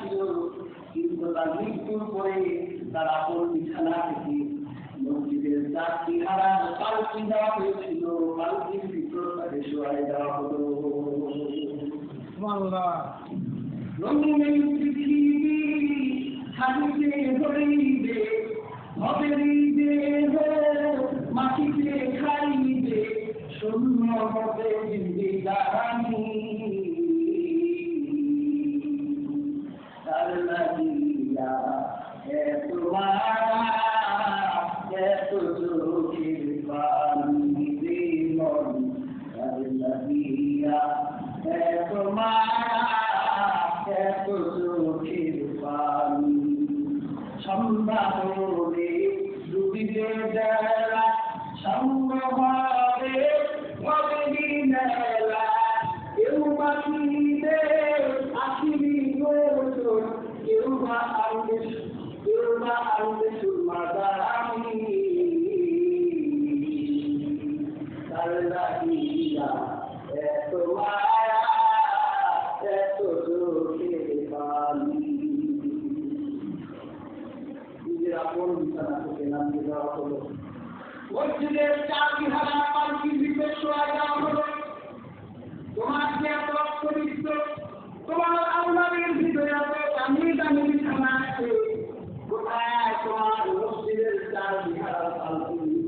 ছিল কিন্তু তার মৃত্যুর পরে তার আপন বিছানা থেকে মসজিদের চারটি হারার পালকি দেওয়া হয়েছিল। পালকির ভিতর তাকে শোয়াই দেওয়া হলো। রঙিন পৃথিবী মাটিতে খাইবে শূন্য হবে জিন্দিগানি তার চোখের পানি সন্ধ্যা হলে ডুবিবে বেলা সম্ভব হবে মেলা কেউ বাকিবে আসিবি কেউ বা আনবে কেউ বা মসজিদের চারটি হাজার বিশেষ দেওয়া হলো তোমার যে এত পবিত্র তোমার আল্লাহের ভিতরে এত দামি দামি খানা আছে কোথায় তোমার মসজিদের চার হাজার পাঁচটি